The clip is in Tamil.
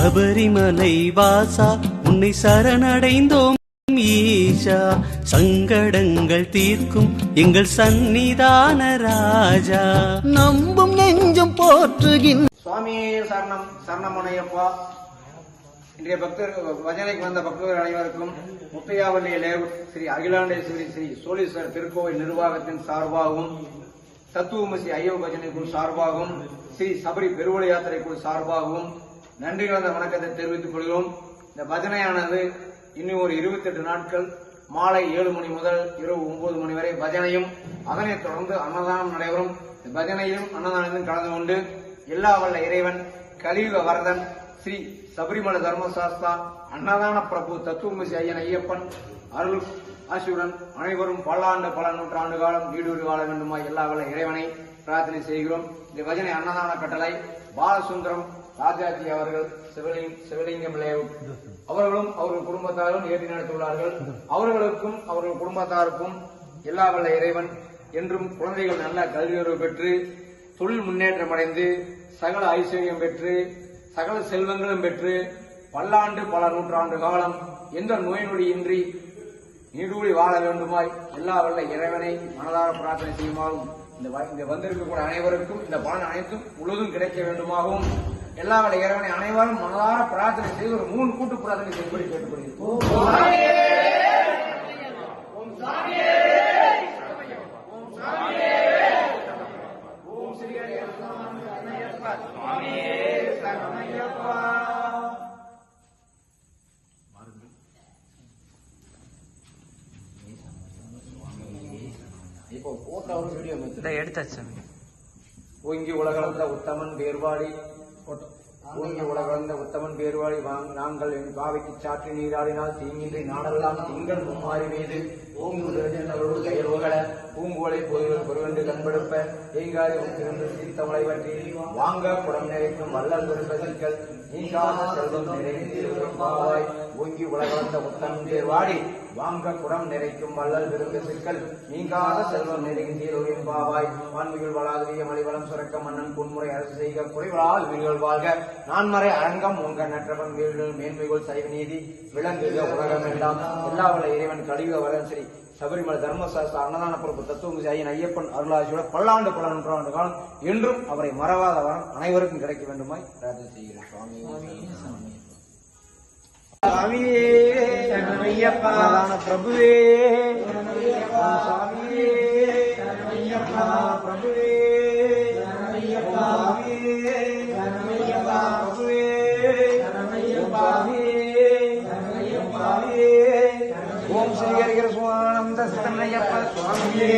சபரிமலை வாசா உன்னை சரணடைந்தோம் ஈஷா. சங்கடங்கள் தீர்க்கும் எங்கள் சந்நிதான ராஜா. நம்பும் நெஞ்சம் போற்றுகின்ற சுவாமியே சரணம் சரணமனையப்பா. இன்றைய பக்தர் பஜனைக்கு வந்த பக்தர்கள் அனைவருக்கும் முத்தையாவல்லி லேவுட் ஸ்ரீ அகிலாண்டேஸ்வரி ஸ்ரீ சோழீஸ்வரர் திருக்கோவில் நிர்வாகத்தின் சார்பாகவும் தத்துவமசி ஐயவ பஜனை குழு சார்பாகவும் ஸ்ரீ சபரி பெருவழி யாத்திரை குழு சார்பாகவும் நன்றி கலந்த வணக்கத்தை தெரிவித்துக் கொள்கிறோம். இந்த பஜனையானது இன்னும் ஒரு இருபத்தெட்டு நாட்கள் மாலை ஏழு மணி முதல் இரவு ஒன்பது மணி வரை பஜனையும் அதனைத் தொடர்ந்து அன்னதானம் நடைபெறும். இந்த பஜனையிலும் அன்னதானத்திலும் கலந்து கொண்டு எல்லா வல்ல இறைவன் கலியுக வரதன் ஸ்ரீ சபரிமலை தர்மசாஸ்தா அன்னதான பிரபு தத்துவமசி ஐயன் ஐயப்பன் அருள் ஆசியுடன் அனைவரும் பல்லாண்டு பல நூற்றாண்டு காலம் வீடு வாழ வேண்டுமா எல்லா வல்ல இறைவனை பிரார்த்தனை செய்கிறோம். இந்த பஜனை அன்னதான கட்டளை பாலசுந்தரம் ராஜாஜி அவர்கள் சிவலிங் சிவலிங்கம் அவர்களும் அவர்கள் குடும்பத்தாரும் ஏற்றி நடத்தியுள்ளார்கள். அவர்களுக்கும் அவர்கள் குடும்பத்தாருக்கும் எல்லா வல்ல இறைவன் என்றும் குழந்தைகள் நல்ல கல்வியுறவு பெற்று தொழில் முன்னேற்றம் அடைந்து சகல ஐஸ்வர்யம் பெற்று சகல செல்வங்களும் பெற்று பல்லாண்டு பல நூற்றாண்டு காலம் எந்த நோய் நொடியின்றி நீடூழி வாழ வேண்டுமாய் எல்லா வல்ல இறைவனை மனதார பிரார்த்தனை செய்யுமாறும் இந்த வ- இந்த வந்திருக்கக்கூடிய அனைவருக்கும் இந்த பலன் அனைத்தும் முழுவதும் கிடைக்க வேண்டுமாகவும் எல்லா வல்ல இறைவனை அனைவரும் மனதார பிரார்த்தனை செய்து ஒரு மூணு கூட்டு பிரார்த்தனை செய்யும்படி கேட்டுக்கொள்கிறேன் ஓம் ஸ்ரீ ஐயப்பா சுவாமியே சரணமையப்பா இப்போ போட்டோ ஒரு வீடியோ இதை எடுத்தாச்சு ஓங்கி உலகளந்த உத்தமன் பேர்வாடி ஓங்கி உலகந்த உத்தமன் பேர்வாடி வாங்- நாங்கள் என் பாவைக்கு சாற்றி நீராடினால் தீங்கின்றி நாடெல்லாம் திங்கள் மும்மாறி மீது ஓங்குதலோடு கயல்வகள பூங்கோலை பொதுகள் பொருவென்று கண்படுப்ப. தேங்காய் திறந்து சீத்தமலை பற்றி வாங்க குடம் நிறைக்கும் வல்லல் பெரும்பதிகள் நீங்காத செல்வம் நிறைந்திருப்பாய் ஓங்கி உலகளந்த உத்தமன் பேர்வாடி வாங்க குடம் நிறைக்கும் வள்ளல் விரும்பு சிக்கல் நீங்காத செல்வம் நெருங்கின்றீர் பாவாய். வான்மிகள் வளாதிய மலிவளம் சுரக்க மன்னன் புன்முறை அரசு செய்க. குறைவளால் வீடுகள் வாழ்க. நான்மறை அரங்கம் உங்க நற்றவன் வீடுகள் மேன்மைகள் சைவ நீதி விளங்குக உலகம் எல்லாம் எல்லா வல்ல இறைவன் கலியுக வரன் சரி சபரிமலை தர்மசாஸ்திர அன்னதான பொறுப்பு தத்துவம் ஐயன் ஐயப்பன் அருளாசியோட பல்லாண்டு பல நூற்றாண்டு காலம் என்றும் அவரை மறவாத வரம் அனைவருக்கும் கிடைக்க வேண்டுமாய் பிரார்த்தனை செய்கிறேன். சுவாமி சரணமையப்பா பிரபுவே சரணமையப்பா பிரபுவே. శ్రీహరిగిరి స్వానంద శరణయ్యప్ప స్వామి